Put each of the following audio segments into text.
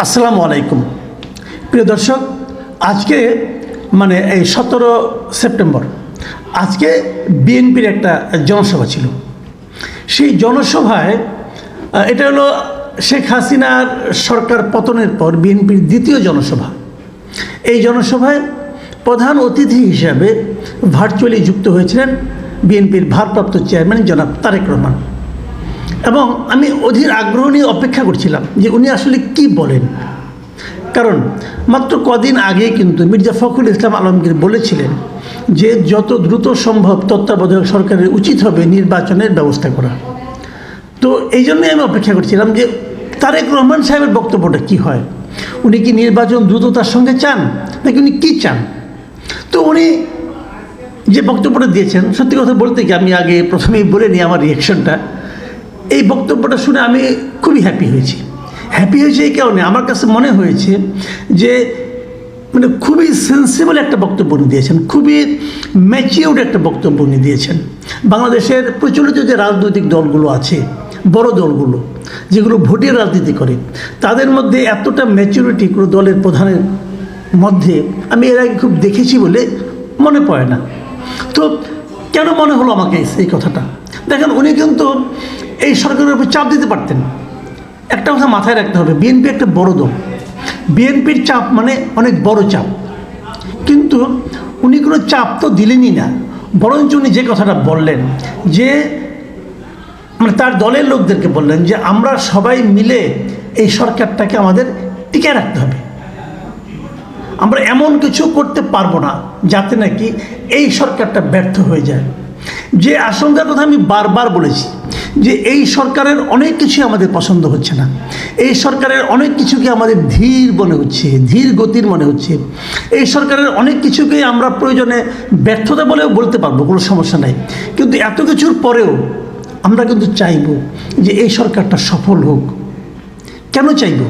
আসসালামু আলাইকুম। প্রিয় দর্শক, আজকে মানে এই সতেরো সেপ্টেম্বর, আজকে বিএনপির একটা জনসভা ছিল। সেই জনসভায় এটা হলো শেখ হাসিনার সরকার পতনের পর বিএনপির দ্বিতীয় জনসভা। এই জনসভায় প্রধান অতিথি হিসাবে ভার্চুয়ালি যুক্ত হয়েছিলেন বিএনপির ভারপ্রাপ্ত চেয়ারম্যান জনাব তারেক রহমান। এবং আমি অধীর আগ্রহ নিয়ে অপেক্ষা করছিলাম যে উনি আসলে কি বলেন। কারণ মাত্র কদিন আগে কিন্তু মির্জা ফখরুল ইসলাম আলমগীর বলেছিলেন যে যত দ্রুত সম্ভব তত্ত্বাবধায়ক সরকারের উচিত হবে নির্বাচনের ব্যবস্থা করা। তো এই জন্যই আমি অপেক্ষা করছিলাম যে তারেক রহমান সাহেবের বক্তব্যটা কি হয়? উনি কি নির্বাচন দ্রুততার সঙ্গে চান নাকি উনি কী চান? তো উনি যে বক্তব্যটা দিয়েছেন, সত্যি কথা বলতে কি আমি আগে প্রথমেই বলে নিই আমার রিয়েকশনটা এই বক্তব্যটা শুনে আমি খুবই হ্যাপি হয়েছি। হ্যাপি হয়েছে এই কারণে। আমার কাছে মনে হয়েছে যে মানে খুবই সেন্সিবল একটা বক্তব্য উনি দিয়েছেন। খুবই ম্যাচিউর্ড একটা বক্তব্য উনি দিয়েছেন। বাংলাদেশের প্রচলিত যে রাজনৈতিক দলগুলো আছে, বড় দলগুলো, যেগুলো ভোটের রাজনীতি করে, তাদের মধ্যে এতটা ম্যাচুরিটি কোনো দলের প্রধানের মধ্যে আমি এর আগে খুব দেখেছি বলে মনে পড়ে না। তো কেন মনে হলো আমাকে এই কথাটা? দেখেন, উনি কিন্তু এই সরকারের উপর চাপ দিতে পারতেন। একটা কথা মাথায় রাখতে হবে, বিএনপি একটা বড় দল। বিএনপির চাপ মানে অনেক বড় চাপ। কিন্তু উনি কোনো চাপ তো দিলেনই না। বরঞ্চ উনি যে কথাটা বললেন, যে মানে তার দলের লোকদেরকে বললেন যে আমরা সবাই মিলে এই সরকারটাকে আমাদের টিকে রাখতে হবে। আমরা এমন কিছু করতে পারব না যাতে নাকি এই সরকারটা ব্যর্থ হয়ে যায়। যে আশঙ্কার কথা আমি বারবার বলেছি যে এই সরকারের অনেক কিছু আমাদের পছন্দ হচ্ছে না। এই সরকারের অনেক কিছুকে আমাদের ধীর মনে হচ্ছে, ধীর গতির মনে হচ্ছে। এই সরকারের অনেক কিছুকে আমরা প্রয়োজনে ব্যর্থতা বলেও বলতে পারব, কোনো সমস্যা নাই। কিন্তু এত কিছুর পরেও আমরা কিন্তু চাইব যে এই সরকারটা সফল হোক। কেন চাইব?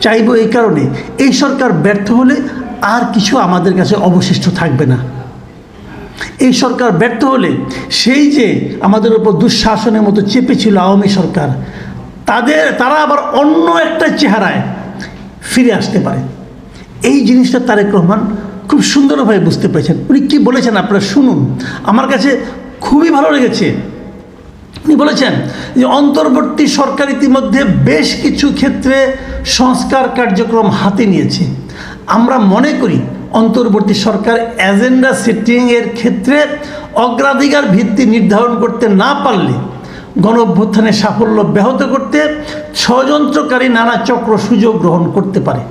চাইব এই কারণে, এই সরকার ব্যর্থ হলে আর কিছু আমাদের কাছে অবশিষ্ট থাকবে না। এই সরকার ব্যর্থ হলে সেই যে আমাদের উপর দুঃশাসনের মতো চেপেছিল আওয়ামী সরকার, তাদের, তারা আবার অন্য একটা চেহারায় ফিরে আসতে পারে। এই জিনিসটা তারেক রহমান খুব সুন্দরভাবে বুঝতে পেরেছেন। উনি কী বলেছেন আপনারা শুনুন। আমার কাছে খুবই ভালো লেগেছে। উনি বলেছেন যে, অন্তর্বর্তী সরকার ইতিমধ্যে বেশ কিছু ক্ষেত্রে সংস্কার কার্যক্রম হাতে নিয়েছে। আমরা মনে করি অন্তর্বর্তী সরকার এজেন্ডা সেটিংয়ের ক্ষেত্রে অগ্রাধিকার ভিত্তি নির্ধারণ করতে না পারলে গণ অভ্যুত্থানের সাফল্য ব্যাহত করতে ষড়যন্ত্রকারী নানা চক্র সুযোগ গ্রহণ করতে পারে।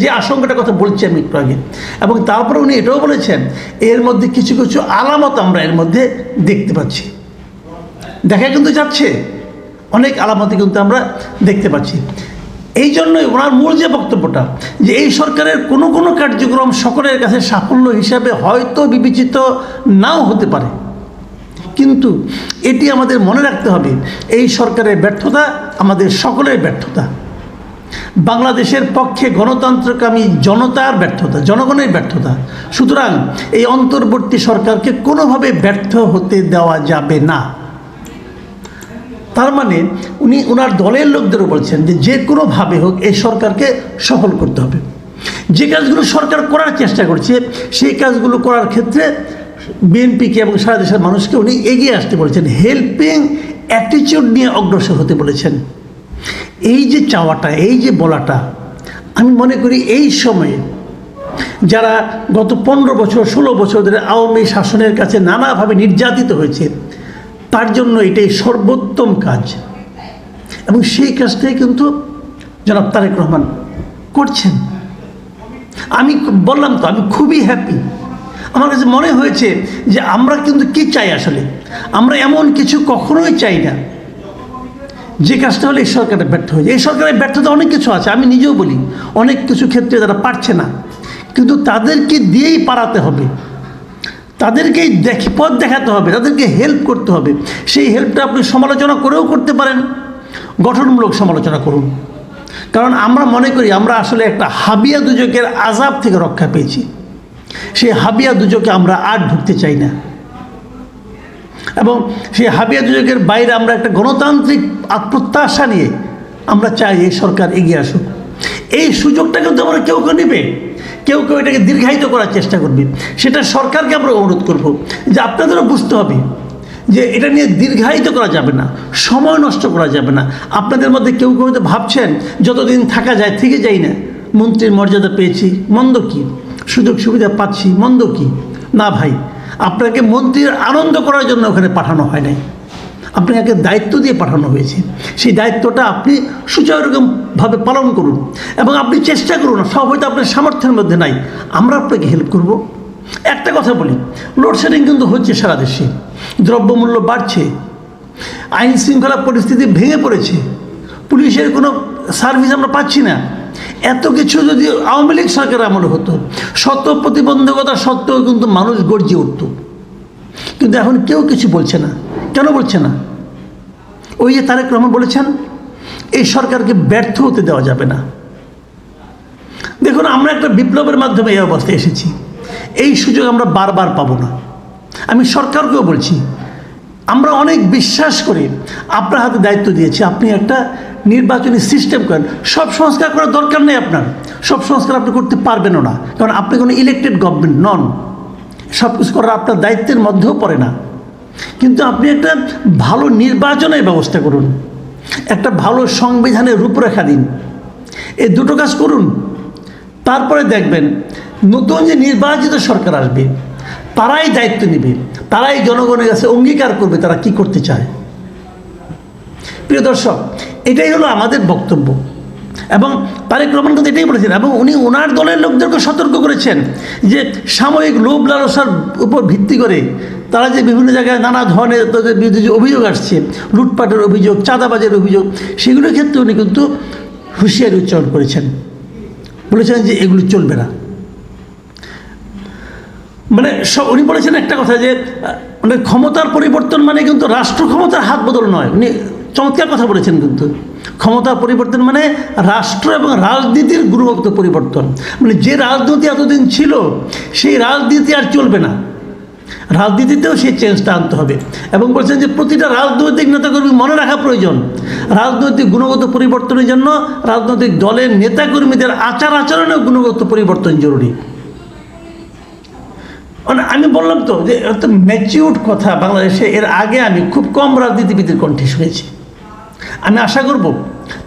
যে আশঙ্কাটার কথা বলছি আমি একটু আগে, এবং তারপরে উনি এটাও বলেছেন, এর মধ্যে কিছু কিছু আলামত আমরা এর মধ্যে দেখতে পাচ্ছি। দেখা কিন্তু যাচ্ছে, অনেক আলামতে কিন্তু আমরা দেখতে পাচ্ছি। এই জন্যই ওনার মূল যে বক্তব্যটা, যে এই সরকারের কোনো কোনো কার্যক্রম সকলের কাছে সাফল্য হিসাবে হয়তো বিবেচিত নাও হতে পারে। কিন্তু এটি আমাদের মনে রাখতে হবে, এই সরকারের ব্যর্থতা আমাদের সকলের ব্যর্থতা। বাংলাদেশের পক্ষে গণতন্ত্রকামী জনতার ব্যর্থতা, জনগণের ব্যর্থতা। সুতরাং এই অন্তর্বর্তী সরকারকে কোনোভাবে ব্যর্থ হতে দেওয়া যাবে না। তার মানে উনি ওনার দলের লোকদেরও বলছেন যে যে কোনোভাবে হোক এই সরকারকে সফল করতে হবে। যে কাজগুলো সরকার করার চেষ্টা করছে, সেই কাজগুলো করার ক্ষেত্রে বিএনপিকে এবং সারা দেশের মানুষকে উনি এগিয়ে আসতে বলেছেন। হেল্পিং অ্যাটিচিউড নিয়ে অগ্রসর হতে বলেছেন। এই যে চাওয়াটা, এই যে বলাটা, আমি মনে করি এই সময়ে যারা গত পনেরো বছর, ষোলো বছর ধরে আওয়ামী শাসনের কাছে নানাভাবে নির্যাতিত হয়েছে তার জন্য এটাই সর্বোত্তম কাজ। এবং সেই কাজটাই কিন্তু জনাব তারেক রহমান করছেন। আমি বললাম তো, আমি খুবই হ্যাপি আমার কাছে মনে হয়েছে যে আমরা কিন্তু কি চাই আসলে? আমরা এমন কিছু কখনোই চাই না। যে কাজটা হলে এই সরকারের ব্যর্থ হয়েছে এই সরকারের ব্যর্থতা অনেক কিছু আছে, আমি নিজেও বলি। অনেক কিছু ক্ষেত্রে তারা পারছে না। কিন্তু তাদেরকে দিয়েই পারাতে হবে। তাদেরকেই দেখে, পথ দেখাতে হবে, তাদেরকে হেল্প করতে হবে। সেই হেল্পটা আপনি সমালোচনা করেও করতে পারেন, গঠনমূলক সমালোচনা করুন। কারণ আমরা মনে করি, আমরা আসলে একটা হাবিয়া দুজকের আজাব থেকে রক্ষা পেয়েছি। সেই হাবিয়া দুজকে আমরা আর ঢুকতে চাই না। এবং সেই হাবিয়া দুজকের বাইরে আমরা একটা গণতান্ত্রিক আত্মপ্রত্যাশা নিয়ে আমরা চাই এই সরকার এগিয়ে আসুক। এই সুযোগটা কিন্তু আমরা কেউ কেউ নেবে। কেউ কেউ এটাকে দীর্ঘায়িত করার চেষ্টা করবে। সেটা সরকারকে আমরা অনুরোধ করব যে আপনাদেরও বুঝতে হবে যে এটা নিয়ে দীর্ঘায়িত করা যাবে না, সময় নষ্ট করা যাবে না। আপনাদের মধ্যে কেউ কেউ হয়তো ভাবছেন, যতদিন থাকা যায়, থেকে যাই না। মন্ত্রীর মর্যাদা পেয়েছি, মন্দ কি? সুযোগ সুবিধা পাচ্ছি, মন্দ কি? না ভাই, আপনাকে মন্ত্রীর আনন্দ করার জন্য ওখানে পাঠানো হয় নাই। আপনাকে দায়িত্ব দিয়ে পাঠানো হয়েছে। সেই দায়িত্বটা আপনি সুচারুরকমভাবে পালন করুন এবং আপনি চেষ্টা করুন, সব হয়তো আপনার সামর্থ্যের মধ্যে নাই। আমরা আপনাকে হেল্প করব। একটা কথা বলি লোডশেডিং কিন্তু হচ্ছে সারা দেশে। দ্রব্যমূল্য বাড়ছে, আইন শৃঙ্খলা পরিস্থিতি ভেঙে পড়েছে। পুলিশের কোনো সার্ভিস আমরা পাচ্ছি না। এত কিছু যদি আওয়ামী লীগ সরকার আমলে হতো, সত্য প্রতিবন্ধকতা সত্ত্বেও কিন্তু মানুষ গর্জে উঠত। কিন্তু এখন কেউ কিছু বলছে না। কেন বলছে না? ওই যে তারেক রহমান বলেছেন, এই সরকারকে ব্যর্থ হতে দেওয়া যাবে না। দেখুন, আমরা একটা বিপ্লবের মাধ্যমে এই অবস্থায় এসেছি। এই সুযোগ আমরা বারবার পাবো না। আমি সরকারকেও বলছি, আমরা অনেক বিশ্বাস করি আপনার হাতে দায়িত্ব দিয়েছি। আপনি একটা নির্বাচনী সিস্টেম করেন। সব সংস্কার করার দরকার নেই আপনার। সব সংস্কার আপনি করতে পারবেনও না। কারণ আপনি কোনো ইলেকটেড গভর্নমেন্ট নন। সব কিছু করার আপনার দায়িত্বের মধ্যেও পড়ে না। কিন্তু আপনি একটা ভালো নির্বাচনের ব্যবস্থা করুন। একটা ভালো সংবিধানের রূপরেখা দিন। এই দুটো কাজ করুন। তারপরে দেখবেন নতুন যে নির্বাচিত সরকার আসবে, তারাই দায়িত্ব নেবে, তারাই জনগণের কাছে অঙ্গীকার করবে তারা কি করতে চায়। প্রিয় দর্শক, এটাই হলো আমাদের বক্তব্য। এবং তারেক রহমান কিন্তু এটাই বলেছেন, এবং উনি ওনার দলের লোকদেরকে সতর্ক করেছেন যে সাময়িক লোভ লালসার উপর ভিত্তি করে তারা যে বিভিন্ন জায়গায় নানা ধরনের তাদের বিরুদ্ধে যে অভিযোগ আসছে, লুটপাটের অভিযোগ, চাঁদাবাজের অভিযোগ, সেগুলোর ক্ষেত্রে উনি কিন্তু হুঁশিয়ারি উচ্চারণ করেছেন। বলেছেন যে এগুলো চলবে না। মানে উনি বলেছেন একটা কথা যে মানে ক্ষমতার পরিবর্তন মানে কিন্তু রাষ্ট্র ক্ষমতার হাত বদল নয়। উনি চমৎকার কথা বলেছেন কিন্তু। ক্ষমতার পরিবর্তন মানে রাষ্ট্র এবং রাজনীতির গুণগত পরিবর্তন। মানে যে রাজনীতি এতদিন ছিল, সেই রাজনীতি আর চলবে না। রাজনীতিতেও সেই চেঞ্জটা আনতে হবে। এবং বলছেন যে প্রতিটা রাজনৈতিক নেতাকর্মী মনে রাখা প্রয়োজন। রাজনৈতিক গুণগত পরিবর্তনের জন্য রাজনৈতিক দলের নেতাকর্মীদের আচার আচরণেও গুণগত পরিবর্তন জরুরি। মানে আমি বললাম তো যে এত ম্যাচিউর কথা বাংলাদেশে, এর আগে আমি খুব কম রাজনীতিবিদের কণ্ঠে শুনেছি। আমি আশা করব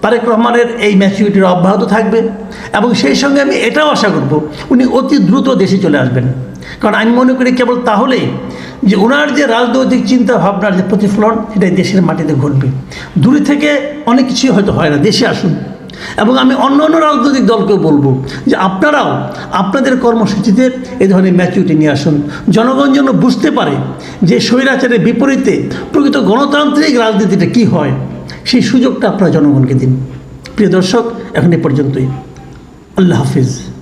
তারেক রহমানের এই ম্যাচিউরিটির অব্যাহত থাকবে এবং সেই সঙ্গে আমি এটাও আশা করব উনি অতি দ্রুত দেশে চলে আসবেন। কারণ আমি মনে করি কেবল তাহলেই যে ওনার যে রাজনৈতিক চিন্তা ভাবনার যে প্রতিফলন এটাই দেশের মাটিতে ঘটবে। দূরে থেকে অনেক কিছুই হয়তো হয় না, দেশে আসুন। এবং আমি অন্য অন্য রাজনৈতিক দলকেও বলব যে আপনারাও আপনাদের কর্মসূচিতে এ ধরনের ম্যাচুরিটি নিয়ে আসুন। জনগণ যেন বুঝতে পারে যে স্বৈরাচারের বিপরীতে প্রকৃত গণতান্ত্রিক রাজনীতিটা কি হয়। সেই সুযোগটা আপনারা জনগণকে দিন। প্রিয় দর্শক এখন এ পর্যন্তই। আল্লাহ হাফিজ।